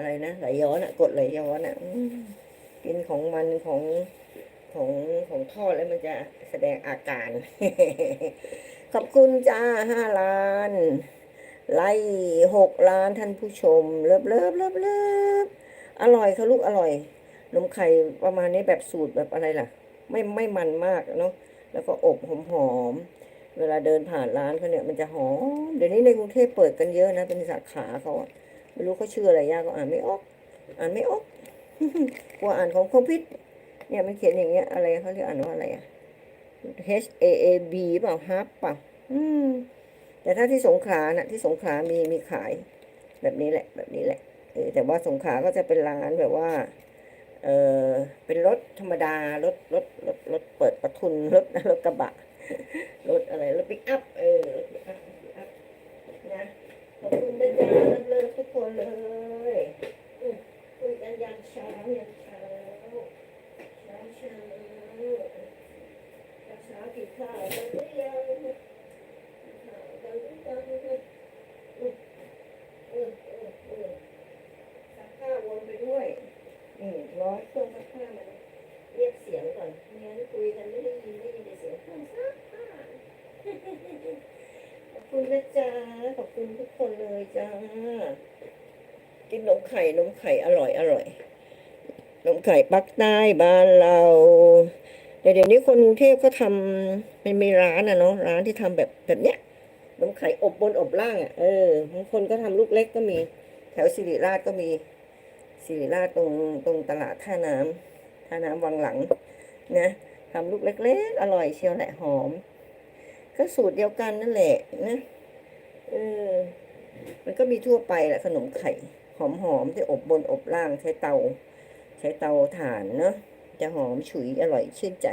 อะไรนะไหลย้อนอะกดไหลย้อนอะกินของมันของของของทอดแล้วมันจะแสดงอาการ ขอบคุณจ้าห้าล้าน ไล่หกล้านท่านผู้ชม เลิฟเลิฟเลิฟเลิฟอร่อยค่ะลูกอร่อยนมไข่ประมาณนี้แบบสูตรแบบอะไรล่ะ ไม่ไม่มันมากเนาะแล้วก็อบหอมหอมเวลาเดินผ่านร้านเขาเนี่ยมันจะหอม เดี๋ยวนี้ในกรุงเทพเปิดกันเยอะนะ เป็นสาขาเขาอะ ไม่รู้เขาชื่ออะไรยากก็อ่านไม่ออก อ่านไม่ออกกลัวอ่านของคอมพิวเนี่ยมันเขียนอย่างเงี้ยอะไรเขาเรียกอ่านว่าอะไรอะ H A A B เปล่าฮับเปล่าอืมแต่ถ้าที่สงขลาน่ะ ที่สงขลามีมีขาย แบบนี้แหละ แบบนี้แหละเออแต่ว่าสงขลาก็จะเป็นร้านแบบว่า เออเป็นรถธรรมดารถรถรถรถเปิดประทุนรถรถกระบะรถอะไรรถปิกอัพเออรถปิกอัพปิกอัพนะขอบคุณนะจ๊ะ เลยคุยกันยันเช้ายันเช้าเช้าเช้าเช้ากินข้าวกันหรือยังกินข้าวกันหรือยังอืมอืมอืมอืมซักผ้าวนไปด้วยอืมร้อยเครื่องซักผ้ามันเรียกเสียงก่อนไม่งั้นคุยกันไม่ได้ยินได้ยินแต่เสียงเครื่องซักผ้าขอบคุณนะจ๊ะขอบคุณทุกคนเลยจ้า กินนมไข่นมไข่อร่อยอร่อยนมไข่ปักใต้บ้านเราเดี๋ยวนี้คนกรุงเทพก็ทำมันมีร้านอะเนาะร้านที่ทำแบบแบบเนี้ยนมไข่อบบนอบล่างอะเออบางคนก็ทำลูกเล็กก็มี แถวสิริราชก็มีศิริราชตรงตรงตลาดท่าน้ำท่าน้ำวังหลังนะทำลูกเล็ก ๆ อร่อยเชียวแหละหอม ก็สูตรเดียวกันนั่นแหละนะเออมันก็มีทั่วไปแหละขนมไข่ หอมๆที่อบบนอบล่างใช้เตา ใช้เตาถ่านเนาะจะหอมฉุยอร่อยชื่นใจ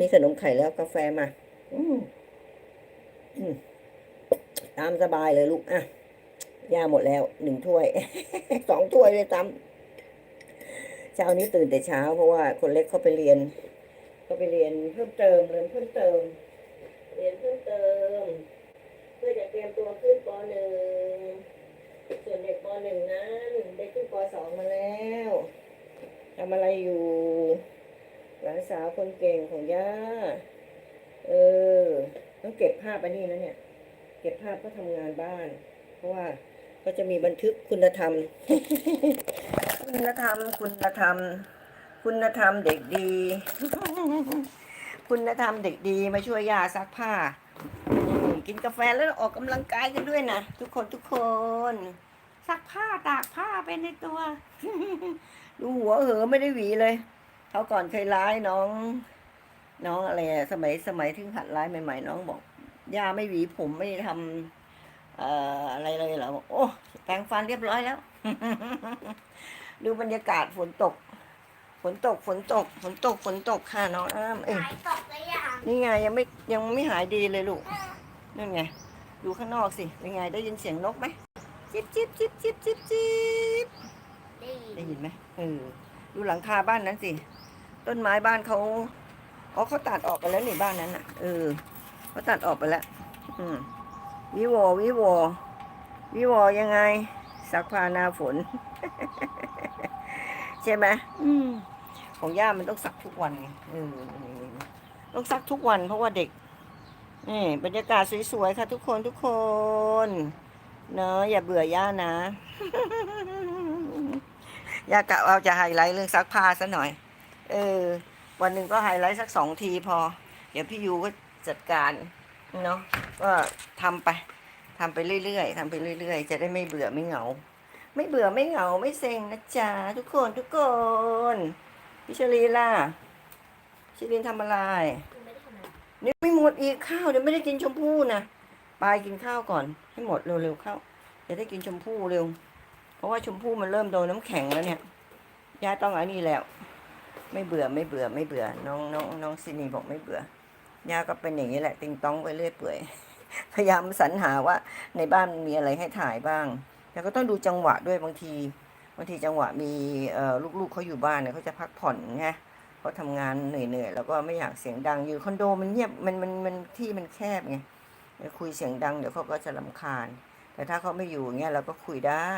มีขนมไข่แล้วกาแฟมาตามสบายเลยลูกอะย่าหมดแล้วหนึ่งถ้วยสองถ้วยเลยซ้ำเช้านี้ตื่นแต่เช้า เพราะว่าคนเล็กเขาไปเรียนเขาไปเรียนเพิ่มเติมเรียนเพิ่มเติม เรียนเพิ่มเติม เพื่อจะเตรียมตัวขึ้นปหนึ่ง ส่วนเด็กปหนึ่งนั้นได้ขึ้นปสองมาแล้วทำอะไรอยู่ หลานสาวคนเก่งของย่า เออ ต้องเก็บภาพอันนี้นะเนี่ย เก็บภาพก็ทำงานบ้าน เพราะว่าก็จะมีบันทึกคุณธรรม คุณธรรม คุณธรรม คุณธรรมเด็กดี คุณธรรมเด็กดีมาช่วยย่าซักผ้า กินกาแฟแล้วออกกำลังกายกันด้วยนะทุกคนทุกคนซักผ้าตากผ้าไปในตัว ดูหัวเหอะไม่ได้หวีเลยเขาวก่อนเคยไลฟ์น้อง น้องอะไรอะสมัยสมัยที่หัดไลฟ์ใหม่ๆน้องบอกย่าไม่หวีผมไม่ได้ทำเอ่ออะไรเลยเหรอบอกโอ้แปรงฟันเรียบร้อยแล้ว ดูบรรยากาศฝนตก ฝนตกฝนตก ฝนตกฝนตกค่ะน้องอ้ามเอ้ยหายตกเลยอะนี่ไงยังไม่ยังไม่หายดีเลยลูก นั่นไง ดูข้างนอกสิ เป็นไง ได้ยินเสียงนกไหมจิบจิบจิบจิบจิบจิบดีได้ยินไหมเออ ดูหลังคาบ้านนั้นสิ ต้นไม้บ้านเขาอ๋อเขาตัดออกไปแล้วนี่บ้านนั้นอะ เออเขาตัดออกไปแล้ว อืมวิวอวิวอวิวอยังไงซักผ้าหน้าฝน ใช่ไหมอืมของย่ามันต้องซักทุกวันไงเออต้องซักทุกวันเพราะว่าเด็ก นี่บรรยากาศสวยๆค่ะทุกคนทุกคน เนอะอย่าเบื่อย่านะ ย่ากะเอาจะไฮไลท์เรื่องซักผ้าซะหน่อย เออ วันหนึ่งก็ไฮไลท์สักสองทีพอ เดี๋ยวพี่ยูก็จัดการเนาะก็ทำไปทำไปเรื่อยๆทำไปเรื่อยๆ จะได้ไม่เบื่อไม่เหงา ไม่เบื่อไม่เหงาไม่เซ็งนะจ๊ะทุกคนทุกคนพี่ชลีล่ะชลีนทำอะไร นี่ไม่หมดอีกข้าวเดี๋ยวไม่ได้กินชมพู่นะไปกินข้าวก่อน ให้หมดเร็วๆเข้าจะได้กินชมพู่เร็ว เพราะว่าชมพู่มันเริ่มโดนน้ำแข็งแล้วเนี่ยย่าต้องอันนี้แล้ว ไม่เบื่อไม่เบื่อไม่เบื่อ น้องน้องน้องซินีบอกไม่เบื่อย่าก็เป็นอย่างนี้แหละ ติงต้องไปเรื่อยเปื่อยพยายามสรรหาว่าในบ้านมีอะไรให้ถ่ายบ้างแต่ก็ต้องดูจังหวะด้วยบางทีบางทีจังหวะมีลูกๆเขาอยู่บ้านเนี่ยเขาจะพักผ่อนไง เขาทำงานเหนื่อยๆแล้วก็ไม่อยากเสียงดังอยู่คอนโดมันเงียบมันมันมันที่มันแคบไงคุยเสียงดังเดี๋ยวเขาก็จะรำคาญ แต่ถ้าเขาไม่อยู่เงี้ยเราก็คุยได้